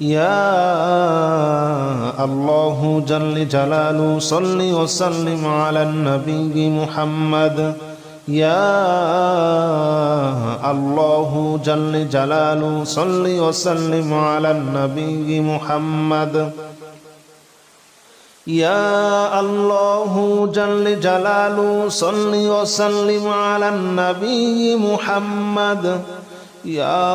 يا الله جل جلاله، صل وسلم على النبي محمد. يا الله جل جلاله، صل وسلم على النبي محمد. يا الله جل جلاله، صل وسلم على النبي محمد. يا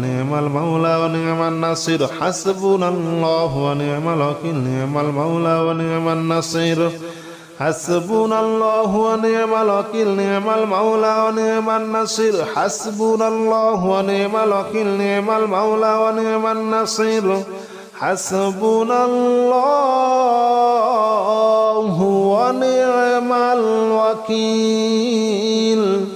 نعم المولى ونعم النصير حسبنا الله ونعم الوكيل نعم المولى ونعم النصير حسبنا الله ونعم الوكيل نعم المولى ونعم النصير حسبنا الله ونعم الوكيل نعم المولى ونعم النصير حسبنا الله ونعم الوكيل نعم المولى ونعم النصير حسبنا الله ونعم الوكيل